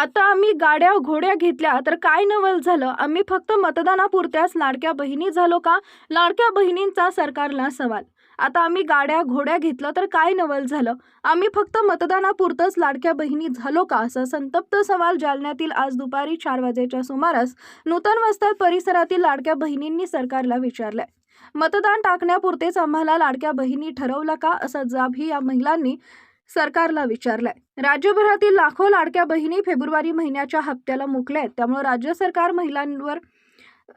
आता आम्ही गाड्या घोड्या घेतल्या तर काय नवल झालं? आम्ही फक्त मतदानापुरत्याच लाडक्या बहिणी झालो का? लाडक्या बहिणींचा सरकारला सवाल. आता आम्ही गाड्या घोड्या घेतलं तर काय नवल झालं? आम्ही फक्त मतदानापुरतंच लाडक्या बहिणी झालो का? असा संतप्त सवाल जालन्यातील आज दुपारी चार वाजेच्या सुमारास नूतन वस्ताद परिसरातील लाडक्या बहिणींनी सरकारला विचारलंय. मतदान टाकण्यापुरतेच आम्हाला लाडक्या बहिणी ठरवलं का? असा जाबही या महिलांनी सरकारला विचारलंय. राज्यभरातील लाखो लाडक्या बहिणी फेब्रुवारी महिन्याच्या हप्त्याला मुकल्या आहेत. त्यामुळे राज्य सरकार महिलांवर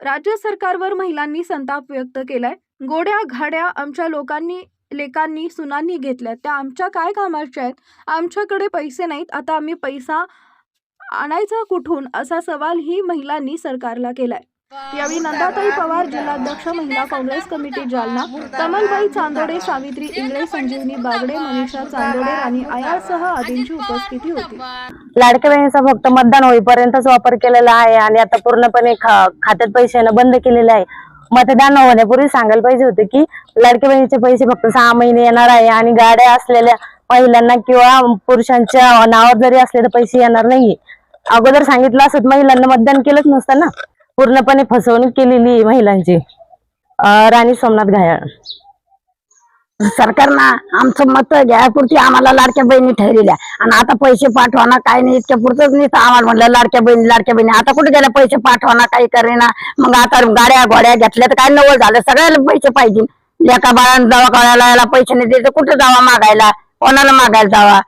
राज्य सरकारवर महिलांनी संताप व्यक्त केलाय. गोड्या घाड्या आमच्या लोकांनी लेकांनी सुनांनी घेतल्या त्या आमच्या काय कामाच्या आहेत? आमच्याकडे पैसे नाहीत. आता आम्ही पैसा आणायचा कुठून? असा सवाल ही महिलांनी सरकारला केलाय. यावेळी नंदाताई पवार जिल्हाध्यक्ष महिला काँग्रेस कमिटी जालना कमलबाई चांदोडे सावित्री इंगळे संजीवनी बागडे मनीषा चांदोडे आणि आयासह आदींची उपस्थिती होती. लाडक्या बहिणीचा फक्त मतदान होईपर्यंतच वापर केलेला आहे आणि आता पूर्णपणे खात्यात पैसे बंद केलेले आहे. मतदान होण्यापूर्वी सांगायला पाहिजे होते की लाडक्या बहिणीचे पैसे फक्त सहा महिने येणार आहे आणि गाड्या असलेल्या महिलांना किंवा पुरुषांच्या नावावर जरी असले तर पैसे येणार नाही अगोदर सांगितलं असत महिलांना मतदान केलंच नसतं ना. पूर्णपणे फसवणूक केलेली आहे महिलांची. राणी सोमनाथ घायाळ. सरकारनं आमचं मत घ्यायपुरती आम्हाला लाडक्या बहिणी ठरविल्या आणि आता पैसे पाठवाना काय नाही इतक्या पुरतच नाही तर आम्हाला म्हणलं लाडक्या बहिणी लाडक्या बहिणी. आता कुठे गेल्या पैसे पाठवाना काही करेना. मग आता गाड्या घोड्या घेतल्या तर काय नवं झालं? सगळ्याला पैसे पाहिजे. एका बाळानं दवाखान्याला यायला पैसे नाही द्यायचं कुठे जावा मागायला? कोणाला मागायला जावा?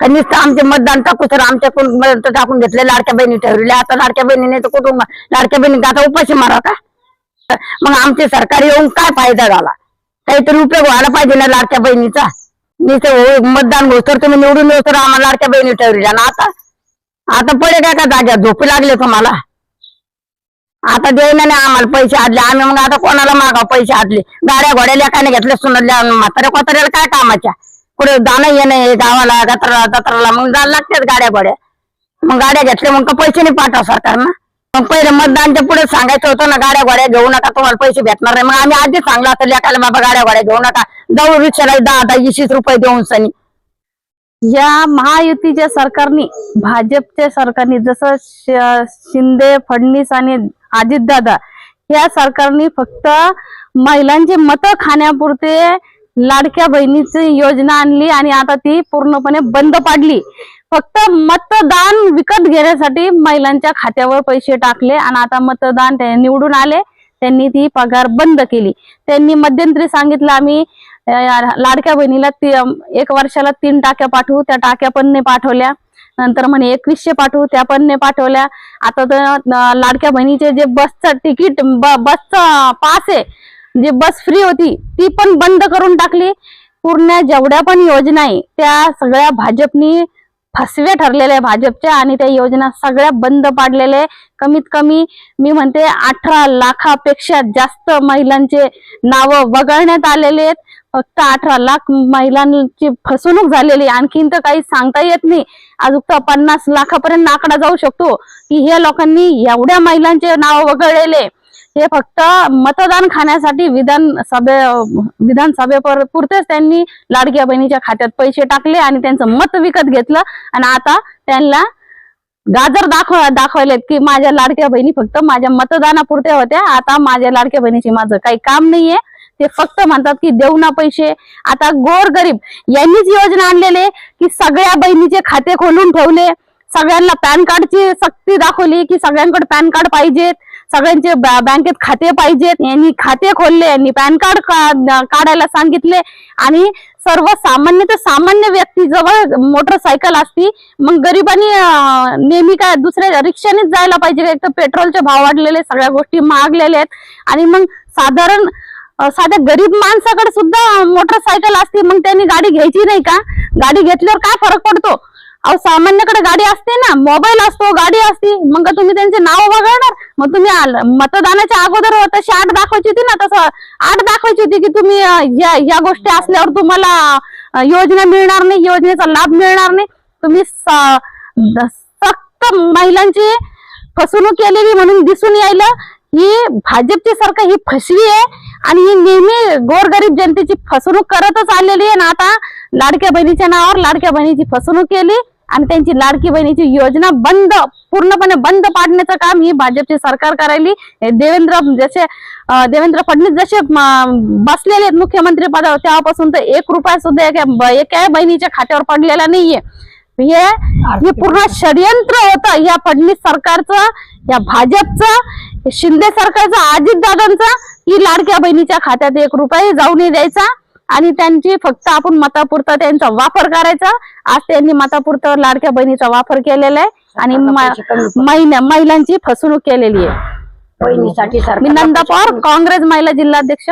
का नुसतं आमचे मतदान टाकू सर आमच्याकडून मत टाकून घेतले लाडक्या बहिणी ठेवले आता लाडक्या बहिणीने तर कुठून लाडक्या बहिणी आता उपाशी मारा का? मग आमचे सरकार येऊन काय फायदा झाला? काहीतरी उपयोग व्हायला पाहिजे ना लाडक्या बहिणीचा. मी हो- मतदान होत तर तुम्ही निवडून येऊ तर आम्हाला लाडक्या बहिणी ठरविल्या ना आता. आता पडे काय का जाग्या झोपी लागले तुम्हाला. आता देईना नाही आम्हाला पैसे आदले. आम्ही मग आता कोणाला मागाव पैसे आदले? गाड्या घोड्या लेखाने घेतल्या सुनल्या म्हाताऱ्या कोताऱ्याला काय कामाच्या? कुठे जाणं येणं हे गावाला गत्राला दत्राला मग जायला लागतात गाड्या घोड्या मग गाड्या घेतल्या मग का पैसे नाही पाठवा सरकारनं. मग पहिले मतदानच्या पुढे सांगायचं होतं ना गाड्या घोड्या घेऊ नका तुम्हाला पैसे भेटणार नाही. मग आम्ही आधीच सांगलं होतं लेखायला बाबा गाड्या घोड्या घेऊ नका. जाऊ रिक्षाला दहा दहा वीस रुपये देऊन सनी. या महायुतीच्या सरकारने भाजपच्या सरकारने जसं शिंदे फडणवीस आणि अजितदादा या सरकारने फक्त महिलांचे मत खाण्यापुरते लाडक्या बहिणीची योजना आणली आणि आता ती पूर्णपणे बंद पाडली. फक्त मतदान विकत घेण्यासाठी महिलांच्या खात्यावर पैसे टाकले आणि आता मतदान ते निवडून आले. त्यांनी ती पगार बंद केली. त्यांनी मध्यंतरी सांगितलं आम्ही लाडक्या बहिणीला ती एक वर्षाला तीन टाक्या पाठवू. त्या टाक्या पण नाही पाठवल्या. नंतर म्हणे एकवीसशे पाठवू. त्या पण नाही पाठवल्या. आता तर लाडक्या बहिणीचे जे बसचं तिकीट बसचं पास आहे जी बस फ्री होती ती पण बंद करून टाकली. पूर्ण जेवढ्या पण योजना आहे त्या सगळ्या भाजपनी फसव्या ठरलेल्या आहे भाजपच्या आणि त्या योजना सगळ्या बंद पाडलेल्या आहे कमीत कमी मी म्हणते अठरा लाखापेक्षा जास्त महिलांचे नाव वगळण्यात आलेले आहेत. फक्त अठरा लाख महिलांची फसवणूक झालेली. आणखीन तर काही सांगता येत नाही. अजून तर पन्नास लाखापर्यंत आकडा जाऊ शकतो. की हे लोकांनी एवढ्या महिलांचे नाव वगळलेले. आहे. हे फक्त मतदान खाण्यासाठी विधानसभे सभे पुरतेच त्यांनी लाडक्या बहिणीच्या खात्यात पैसे टाकले आणि त्यांचं मत विकत घेतलं. आणि आता त्यांना गाजर दाखव दाखवलेत की माझ्या लाडक्या बहिणी फक्त माझ्या मतदानापुरत्या होत्या. आता माझ्या लाडक्या बहिणीचे माझं काही काम नाहीये. ते फक्त म्हणतात की देऊ ना पैसे. आता गोर गरीब यांनीच योजना आणलेले की सगळ्या बहिणीचे खाते खोलून ठेवले. सगळ्यांना पॅन कार्डची सक्ती दाखवली की सगळ्यांकडे पॅन कार्ड पाहिजेत. सगळ्यांचे बॅ- बँकेत खाते पाहिजेत. यांनी खाते खोलले यांनी पॅन कार्ड का- काढायला सांगितले. आणि सर्वसामान्य ते सामान्य व्यक्ती जवळ मोटरसायकल असती मग गरिबांनी नेहमी काय दुसऱ्या रिक्षानेच जायला पाहिजे एक तर पेट्रोलचे भाव वाढलेले सगळ्या गोष्टी महागलेल्या आहेत. आणि मग साधारण साध्या गरीब माणसाकडे सुद्धा मोटरसायकल असते मग त्यांनी गाडी घ्यायची नाही का? गाडी घेतल्यावर काय फरक पडतो? अहो सामान्याकडे गाडी असते ना मोबाईल असतो गाडी असती मग तुम्ही त्यांचे नाव वगळणार? मग तुम्ही मतदानाच्या अगोदर तशी आठ दाखवायची होती ना तसं आठ दाखवायची होती की तुम्ही या या गोष्टी असल्यावर तुम्हाला योजना मिळणार नाही योजनेचा लाभ मिळणार नाही. तुम्ही स- द- सक्त महिलांची फसवणूक केलेली म्हणून दिसून यायला ही भाजपची सरकार ही फसवी आहे आणि ही नेहमी गोरगरीब जनतेची फसवणूक करतच आलेली आहे ना आता. लाडक्या बहिणीच्या नावावर लाडक्या बहिणीची फसवणूक केली. आणि त्यांची लाडकी बहिणीची योजना बंद पूर्णपणे बंद पाडण्याचं काम ही भाजपची सरकार करायली. देवेंद्र जसे देवेंद्र फडणवीस जसे बसलेले आहेत मुख्यमंत्री पदावर तेव्हापासून तर एक रुपया सुद्धा एका बहिणीच्या खात्यावर पडलेला नाहीये. हे हे पूर्ण षडयंत्र होतं. या फडणवीस सरकारचं या भाजपचं शिंदे सरकारचं अजितदादांचं ही की लाडक्या बहिणीच्या खात्यात एक रुपयाही जाऊ नाही द्यायचा. आणि त्यांची फक्त आपण मतापुरता त्यांचा वापर करायचा. आज त्यांनी मतापुरतं लाडक्या बहिणीचा वापर केलेला आहे. आणि महिला महिलांची फसवणूक केलेली आहे. बहिणीसाठी मी नंदा पवार काँग्रेस महिला जिल्हाध्यक्ष.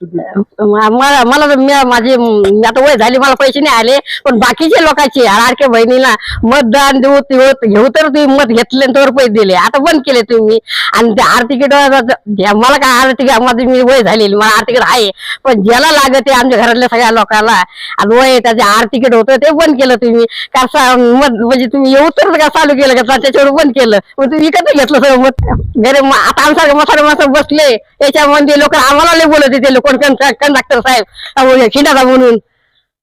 मला मला तर मी- माझी आता वय झाली मला पैसे नाही आले पण बाकीचे लोकांचे आरके बहिणीला मतदान देऊ घेऊ तर तुम्ही मत घेतले आणि तर पैसे दिले. आता बंद केले तुम्ही. आणि ते आर्थिक मला काय आर्थिक माझी मी वय झालेली मला आर्थिक आहे. पण ज्याला लागत आहे आमच्या घरातल्या सगळ्या लोकांना आणि वय त्याचे आर्थिक होतं ते बंद केलं तुम्ही. का मत म्हणजे तुम्ही येऊ तर का चालू केलं का? त्याच्यावर बंद केलं. मग तुम्ही विकत घेतलं सगळं मत. घरी आता आमच्या मसाले माणसं बसले याच्यामध्ये लोक आम्हाला लय बोलत होते लोक. कंडक्टर साहेब? खिंडाचा म्हणून.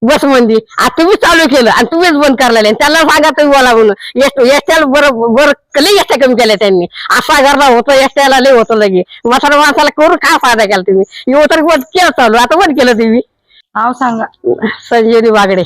बसमध्ये आता तुम्हीच चालू केलं आणि तुम्हीच बंद करलेले त्याला सांगा तुम्ही बोला म्हणून. एस एसट्याला बरं बरं लई एसट्या कमी केल्या त्यांनी. असा करता होतं एसट्याला लय होतं लगे. मसाला माणसाला करून काय फायदा केला तुम्ही? येऊ तर बंद केलं चालू. आता बंद केलं तुम्ही. नाव सांगा. संजीवनी बागडे.